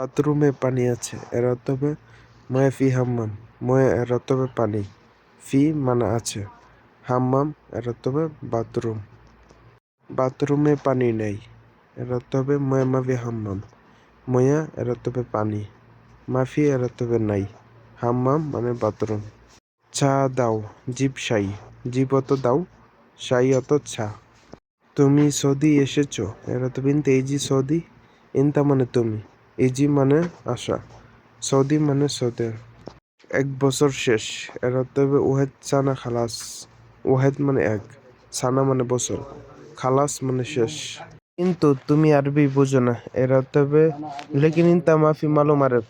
বাথরুমে পানি আছে, এর অর্থ হবে ময়ে ফি হাম্মাম, ময়ে এর অর্থ হবে পানি, ফি মানে আছে, হাম্মাম এর অর্থ হবে বাথরুম। বাথরুমে পানি নেই, এর অর্থ হবে ময়ে মাফি হাম্মাম, ময়া এর অর্থ হবে পানি, মাফি এর অর্থ হবে নাই, হাম্মাম মানে বাথরুম। চা দাও জিপ সাই জিপ অত দাও, সাই অত চা তুমি সৌদি এসেছ, এর অর্থ বিনতে ইজি সৌদি ইনতা মানে তুমি। ইজি মানে আসা সৌদি মানে সৌদি। এক বছর শেষ এর হবে ওহেদ সানা খালাস ওহেদ মানে এক, সানা মানে বছর, খালাস মানে শেষ। কিন্তু তুমি আরবি বুঝো না এর হবে লেকিন ইনতা মাফি মালুম আরব।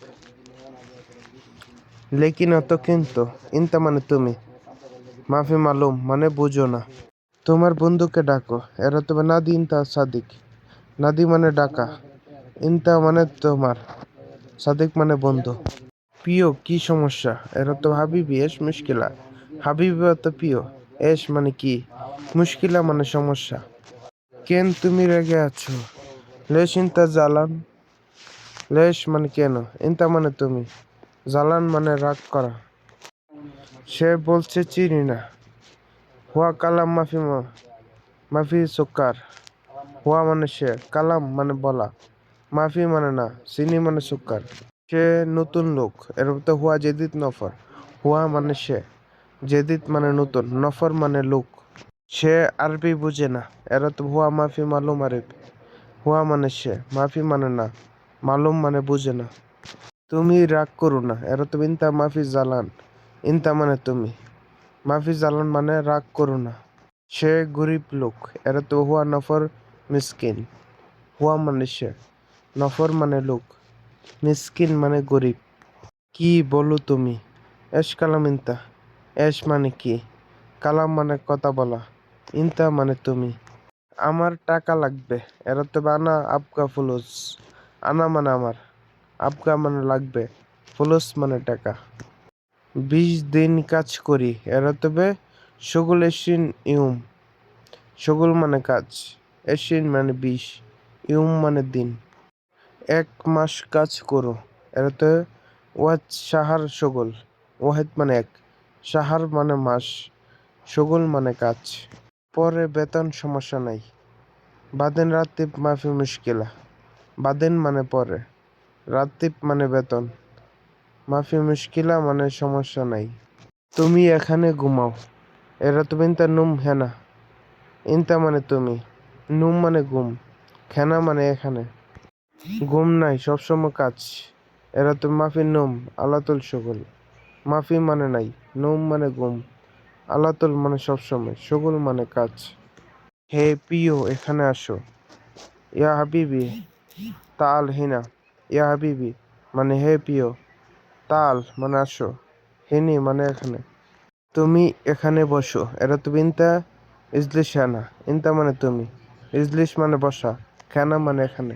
লেকিন অত কিন্তু, ইনতা মানে তুমি, মাফি মালুম মানে বুঝো না। তোমার বন্ধুকে ডাকো এর হবে নাদি ইনতা সাদিক, নাদি মানে ডাকা। ইনতা মানে তোমার, সাদিক মানে বন্ধু। প্রিয়, কি সমস্যা? এর তো হাবিবি, এস মুশকিলা। হাবিবি অর্থ প্রিয়, এস মানে কি? মুশকিলা মানে সমস্যা। কেন তুমি রেগে আছো? লেশ ইনতা জ্বালান। লেশ মানে কেন? ইনতা মানে তুমি। জ্বালান মানে রাগ করা। সে বলছে, চিনি না। হুয়া কালাম মাফি মাফি সুকার হুয়া মানে সে, কালাম মানে বলা। মাফি মানে না চিনি মানে সুকার সে নতুন লোক, এর তো হুয়া জেদিত নফর। হুয়া মানে সে, জেদিত মানে নতুন, নফর মানে লোক। সে আরবি বুঝে না, এর তো হুয়া মাফি মালুম আরব। হুয়া মানে সে, মাফি মানে না, মালুম মানে বুঝে না। তুমি রাগ করো না, এর তো ইনতা মাফি জালান। ইনতা মানে তুমি, মাফি জালান মানে রাগ করো না। সে গরিব লোক, এর তো হুয়া নফর মিসকিন। হুয়া মানে সে। নফর মানে লোক, মিসকিন মানে গরিব। কি বলো তুমি? এস কালাম ইন্তা। এস মানে কি? কালাম মানে কথা বলা। ইন্তা মানে তুমি। আমার টাকা লাগবে। এরা তো আনা আপকা ফুলুস। আনা মানে আমার। আপকা মানে লাগবে। ফুলুস মানে টাকা। বিশ দিন কাজ করি। এরা তবে সগুল এসিন ইউম। সগুল মানে কাজ। এসিন মানে বিশ ইউম মানে দিন। এক মাস কাজ করো। এরাতে ওয়াজ, সাহার, সগল। ওয়াহেদ মানে এক। সাহার মানে মাস, সগল মানে কাজ। পরে বেতন সমস্যা নাই। বাদেন রাত্রিপ মাফি মুশকিলা। বাদেন মানে পরে। রাত্রিপ মানে বেতন। মাফি মুশকিলা মানে সমস্যা নাই। তুমি এখানে ঘুমাও। এরা তুমি ইনতা নুম, হেনা। ইনতা মানে তুমি। নুম মানে ঘুম। খেনা মানে এখানে। ঘুম নাই, সবসময় কাজ। এরা তো মাফি নুম, আলাতুল সগুল। মাফি মানে নাই, নুম মানে ঘুম। আলাতুল মানে সবসময়, সগুল মানে কাজ। হে প্রিয়, এখানে আসো। ইয়া হাবিবি, তাল হিনা। ইয়া হাবিবি মানে হে প্রিয়। তাল মানে আসো। হিনি মানে এখানে। তুমি এখানে বসো। এরা তুমি ইনতা, ইজলিশ হানা ইনতা মানে তুমি। ইজলিশ মানে বসা। খানা মানে এখানে।